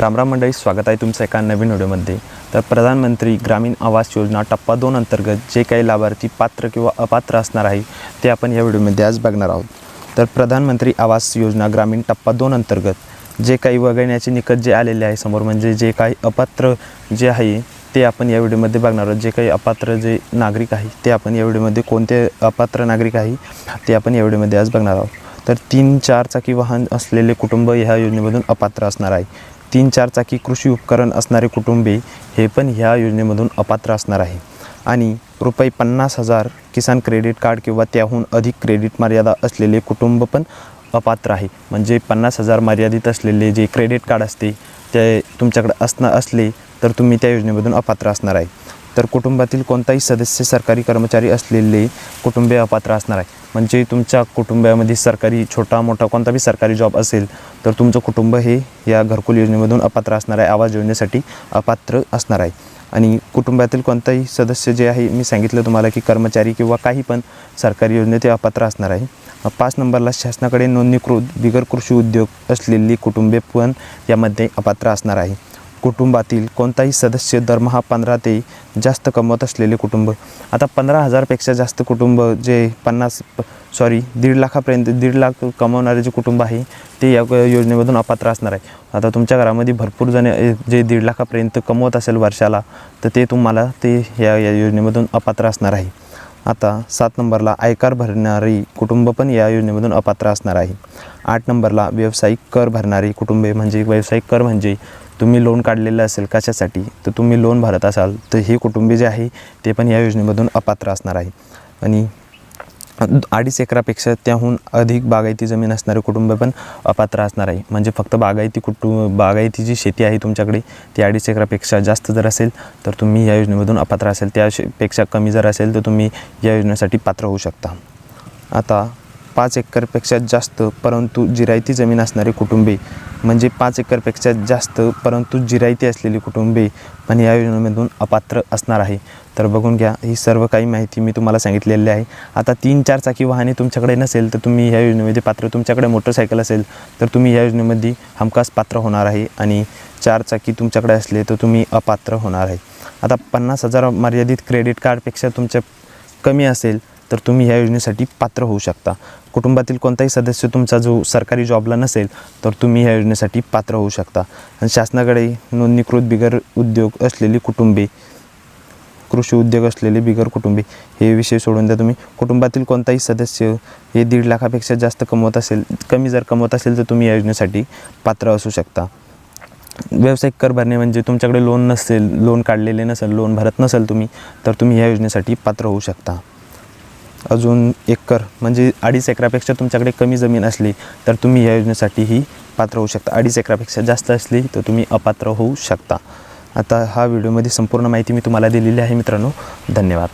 रामराम मंडळी स्वागत आहे तुमचं एका नवीन व्हिडिओमध्ये. तर प्रधानमंत्री ग्रामीण आवास योजना टप्पा दोन अंतर्गत जे काही लाभार्थी पात्र किंवा अपात्र असणार आहे ते आपण या व्हिडिओमध्ये आज बघणार आहोत. तर प्रधानमंत्री आवास योजना ग्रामीण टप्पा दोन अंतर्गत जे काही वगळण्याचे निकट जे आलेले आहे समोर म्हणजे जे काही अपात्र जे आहे ते आपण या व्हिडिओमध्ये बघणार आहोत. जे काही अपात्र जे नागरिक आहे ते आपण या व्हिडिओमध्ये कोणते अपात्र नागरिक आहे ते आपण या व्हिडिओमध्ये आज बघणार आहोत. तर तीन चार चाकी वाहन असलेले कुटुंब ह्या योजनेमधून अपात्र असणार आहे. तीन चार चाकी कृषी उपकरण असणारे कुटुंबे हे पण ह्या योजनेमधून अपात्र असणार आहे. आणि रुपये पन्नास हजार किसान क्रेडिट कार्ड किंवा त्याहून अधिक क्रेडिट मर्यादा असलेले कुटुंब पण अपात्र आहे. म्हणजे पन्नास हजार मर्यादित असलेले जे क्रेडिट कार्ड असते ते तुमच्याकडे असणं असले तर तुम्ही त्या योजनेमधून अपात्र असणार आहे. तर कुटुंबातील कोणताही सदस्य सरकारी कर्मचारी असलेले कुटुंबे अपात्र असणार आहे. म्हणजे तुमच्या कुटुंबामध्ये सरकारी छोटा मोठा कोणता बी सरकारी जॉब असेल तर तुमचं कुटुंब हे या घरकुल योजनेमधून अपात्र असणार आहे. आवाज योजनेसाठी अपात्र असणार आहे. आणि कुटुंबातील कोणताही सदस्य जे आहे मी सांगितलं तुम्हाला की कर्मचारी किंवा काही पण सरकारी योजने ते अपात्र असणार आहे. पाच नंबरला शासनाकडे नोंदणीकृत बिगर कृषी उद्योग असलेली कुटुंबे पण यामध्ये अपात्र असणार आहे. कुटुंबातील कोणताही सदस्य दरमहा पंधरा ते जास्त कमवत असलेले कुटुंब. आता पंधरा हजारपेक्षा जास्त कुटुंब जे पन्नास सॉरी दीड लाखापर्यंत दीड लाख कमवणारे जे कुटुंब आहे ते या योजनेमधून अपात्र असणार आहे. आता तुमच्या घरामध्ये भरपूर जण जे दीड लाखापर्यंत कमवत असेल वर्षाला तर ते तुम्हाला ते या या योजनेमधून अपात्र असणार आहे. आता सात नंबरला आयकर भरणारी कुटुंब पण या योजनेमधून अपात्र असणार आहे. आठ नंबरला व्यावसायिक कर भरणारी कुटुंबे म्हणजे व्यावसायिक कर म्हणजे तुम्ही लोन काढलेलं असेल कशासाठी तर तुम्ही लोन भरत असाल तर हे कुटुंबे जे आहे ते पण या योजनेमधून अपात्र असणार आहे. आणि अडीच एकरापेक्षा त्याहून अधिक बागायती जमीन असणारे कुटुंब पण अपात्र असणार आहे. म्हणजे फक्त बागायती कुटुंब बागायती जी शेती आहे तुमच्याकडे ती अडीच एकरापेक्षा जास्त जर असेल तर तुम्ही या योजनेमधून अपात्र असेल. त्यापेक्षा कमी जर असेल तर तुम्ही या योजनेसाठी पात्र होऊ शकता. आता पाच एकरपेक्षा जास्त परंतु जिरायती जमीन असणारे कुटुंबे म्हणजे पाच एकरपेक्षा जास्त परंतु जिरायती असलेली कुटुंबे पण या योजनेमधून अपात्र असणार आहे. तर बघून घ्या ही सर्व काही माहिती मी तुम्हाला सांगितलेली आहे. आता तीन चार चाकी वाहने तुमच्याकडे नसेल तर तुम्ही ह्या योजनेमध्ये पात्र. तुमच्याकडे मोटरसायकल असेल तर तुम्ही या योजनेमध्ये हमखास पात्र होणार आहे. आणि चार चाकी तुमच्याकडे असले तर तुम्ही अपात्र होणार आहे. आता पन्नास हजार मर्यादित क्रेडिट कार्डपेक्षा तुमच्या कमी असेल तर तुम्ही ह्या योजनेसाठी पात्र होऊ शकता. कुटुंबातील कोणताही सदस्य तुमचा जो सरकारी जॉबला नसेल तर तुम्ही ह्या योजनेसाठी पात्र होऊ शकता. आणि शासनाकडे नोंदणीकृत बिगर उद्योग असलेली कुटुंबे कृषी उद्योग असलेले बिगर कुटुंबे हे विषय सोडून द्या तुम्ही. कुटुंबातील कोणताही सदस्य हे दीड लाखापेक्षा जास्त कमवत असेल कमी जर कमवत असेल तर तुम्ही या योजनेसाठी पात्र असू शकता. व्यावसायिक कर भरणे म्हणजे तुमच्याकडे लोन नसेल लोन काढलेले नसेल लोन भरत नसेल तुम्ही तर तुम्ही या योजनेसाठी पात्र होऊ शकता. अजून एकर म्हणजे अडीच एकरापेक्षा तुमच्याकडे कमी जमीन असली तर तुम्ही या योजनेसाठीही पात्र होऊ शकता. अडीच एकरापेक्षा जास्त असली तर तुम्ही अपात्र होऊ शकता. आता हा व्हिडिओमध्ये संपूर्ण माहिती मी तुम्हाला दिलेली आहे मित्रांनो. धन्यवाद.